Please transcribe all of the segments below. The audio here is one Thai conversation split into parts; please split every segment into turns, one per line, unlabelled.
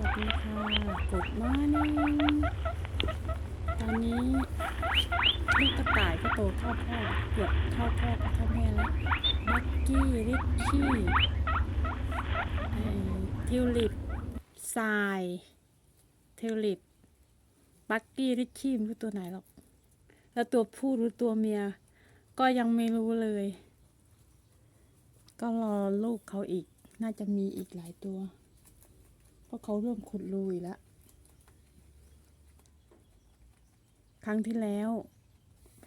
สวัสดีค่ะกดมาหนึ่งตอนนี้ลูกกระต่ายก็โตเข้าพ่อเกือบเข้าพ่อกับเข้าแม่แล้วบักกี้ริชชี่ไอ้ทิวลิปทรายทิวลิปบักกี้ริชชี่ไม่รู้ตัวไหนหรอก แล้วตัวผู้หรือตัวเมีย ก็ยังไม่รู้เลย ก็รอลูกเขาอีก น่าจะมีอีกหลายตัว เพราะเขาเริ่มขุดรูอีกแล้ว ครั้งที่แล้ว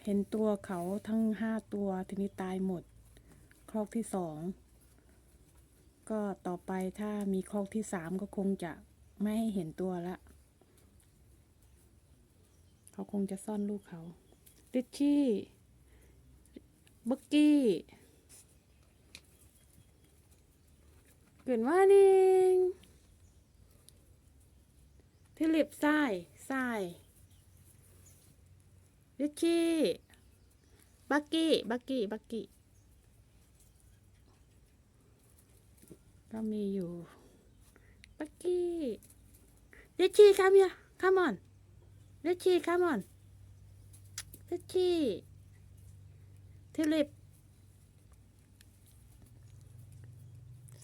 เห็นตัวเขาทั้งห้าตัวทีนี้ตายหมด ครอกที่สอง ก็ต่อไปถ้ามีครอกที่สามก็คงจะไม่ให้เห็นตัวละ เขาคงจะซ่อนลูกเขาริชชี่บักกี้ Good morning ทิลิปทรายทรายริชชี่บักกี้บักกี้บักกี้ก็มีอยู่บักกี้ริชชี่ come here come on ริชชี่ come on ริชชี่ทิลิป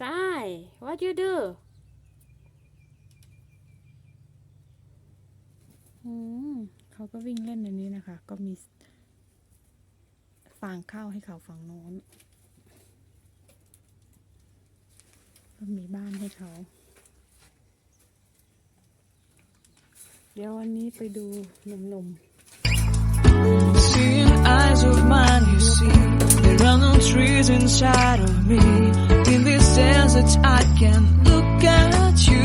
ทราย what you do อืม เขาก็วิ่งเล่นในนี้นะคะ ก็มีฟางข้าวให้เขาฝั่งโน้น ก็มีบ้านให้เขา เดี๋ยววันนี้ไปดูหนุ่ม
ๆ trees inside of me. In this desert, I can look at you.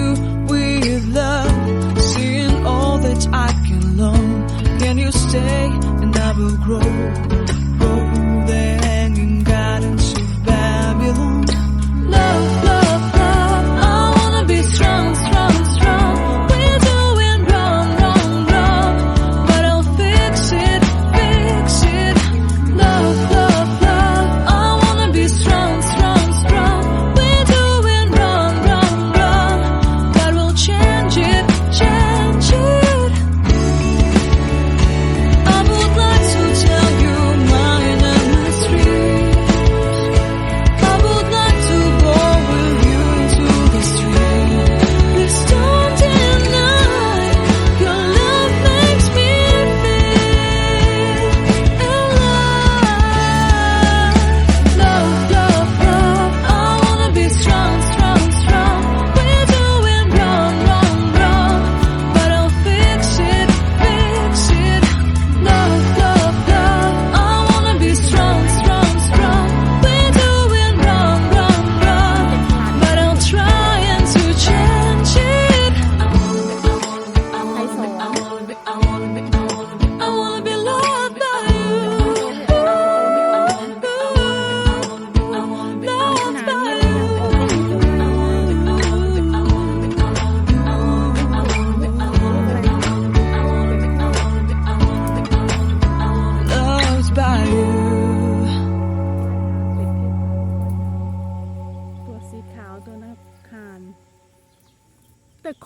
I can learn. Can you stay and I will grow?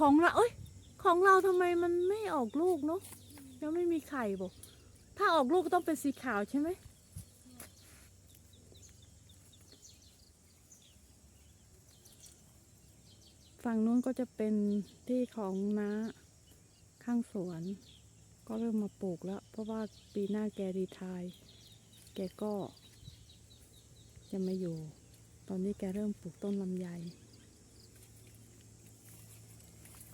ของเราเอ้ยของเราทำไมมันไม่ออกลูกเนาะยังไม่มีไข่บอกถ้าออกลูกก็ต้องเป็นสีขาวใช่ไหมฝั่งนู้นก็จะเป็นที่ของน้าข้างสวน ก็เริ่มมาปลูกแล้ว เพราะว่าปีหน้าแกรีทาย แกก็จะไม่อยู่ ตอนนี้แกเริ่มปลูกต้นลำไย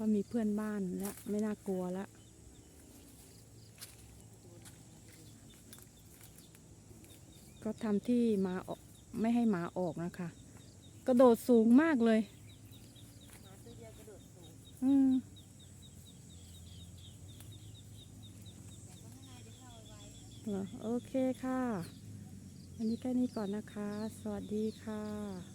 ก็มีเพื่อนบ้านแล้วไม่น่ากลัวแล้วก็ทำที่หมาออกไม่ให้หมาออกนะคะ กระโดดสูงมากเลยอืมเหรอโอเคค่ะอันนี้แค่นี้ก่อนนะคะ สวัสดีค่ะ